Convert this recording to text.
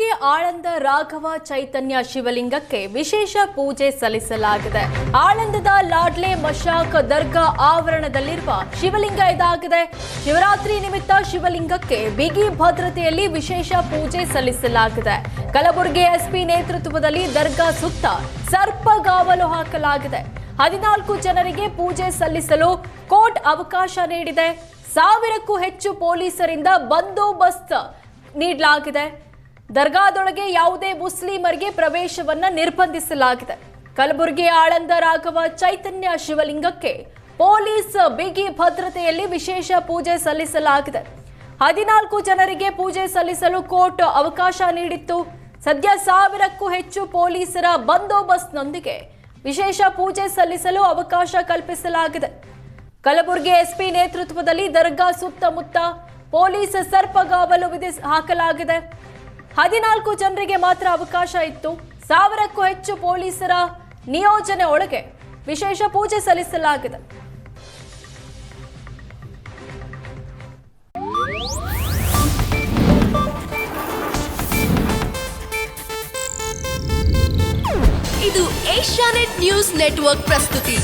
ಆಳಂದ ರಾಘವ ಚೈತನ್ಯ ಶಿವಲಿಂಗಕ್ಕೆ ವಿಶೇಷ ಪೂಜೆ ಸಲ್ಲಿಸಲಾಗಿದೆ. ಆಳಂದದ ಲಾಡ್ಲೆ ಮಶಾಕ್ ದರ್ಗಾ ಆವರಣದಲ್ಲಿರುವ ಶಿವಲಿಂಗ ಇದಾಗಿದೆ. ಶಿವರಾತ್ರಿ ನಿಮಿತ್ತ ಶಿವಲಿಂಗಕ್ಕೆ ಬಿಗಿ ಭದ್ರತೆಯಲ್ಲಿ ವಿಶೇಷ ಪೂಜೆ ಸಲ್ಲಿಸಲಾಗಿದೆ. ಕಲಬುರಗಿ ಎಸ್ಪಿ ನೇತೃತ್ವದಲ್ಲಿ ದರ್ಗಾ ಸುತ್ತ ಸರ್ಪಗಾವಲು ಹಾಕಲಾಗಿದೆ. ಹದಿನಾಲ್ಕು ಜನರಿಗೆ ಪೂಜೆ ಸಲ್ಲಿಸಲು ಕೋರ್ಟ್ ಅವಕಾಶ ನೀಡಿದೆ. ಸಾವಿರಕ್ಕೂ ಹೆಚ್ಚು ಪೊಲೀಸರಿಂದ ಬಂದೋಬಸ್ತ್ ನೀಡಲಾಗಿದೆ. ದರ್ಗಾದೊಳಗೆ ಯಾವುದೇ ಮುಸ್ಲಿಮರಿಗೆ ಪ್ರವೇಶವನ್ನ ನಿರ್ಬಂಧಿಸಲಾಗಿದೆ. ಕಲಬುರಗಿ ಆಳಂದ ರಾಘವ ಚೈತನ್ಯ ಶಿವಲಿಂಗಕ್ಕೆ ಪೊಲೀಸ್ ಬಿಗಿ ಭದ್ರತೆಯಲ್ಲಿ ವಿಶೇಷ ಪೂಜೆ ಸಲ್ಲಿಸಲಾಗಿದೆ. ಹದಿನಾಲ್ಕು ಜನರಿಗೆ ಪೂಜೆ ಸಲ್ಲಿಸಲು ಕೋರ್ಟ್ ಅವಕಾಶ ನೀಡಿತ್ತು. ಸದ್ಯ ಸಾವಿರಕ್ಕೂ ಹೆಚ್ಚು ಪೊಲೀಸರ ಬಂದೋಬಸ್ತ್ನೊಂದಿಗೆ ವಿಶೇಷ ಪೂಜೆ ಸಲ್ಲಿಸಲು ಅವಕಾಶ ಕಲ್ಪಿಸಲಾಗಿದೆ. ಕಲಬುರಗಿ ಎಸ್ಪಿ ನೇತೃತ್ವದಲ್ಲಿ ದರ್ಗಾ ಸುತ್ತಮುತ್ತ ಪೊಲೀಸ್ ಸರ್ಪಗಾವಲು ವಿಧಿಸಿ ಹಾಕಲಾಗಿದೆ. ಹದಿನಾಲ್ಕು ಜನರಿಗೆ ಮಾತ್ರ ಅವಕಾಶ ಇತ್ತು. ಸಾವಿರಕ್ಕೂ ಹೆಚ್ಚು ಪೊಲೀಸರ ನಿಯೋಜನೆ ಒಳಗೆ ವಿಶೇಷ ಪೂಜೆ ಸಲ್ಲಿಸಲಾಗಿದೆ. ಇದು ಏಷ್ಯಾನೆಟ್ ನ್ಯೂಸ್ ನೆಟ್ವರ್ಕ್ ಪ್ರಸ್ತುತಿ.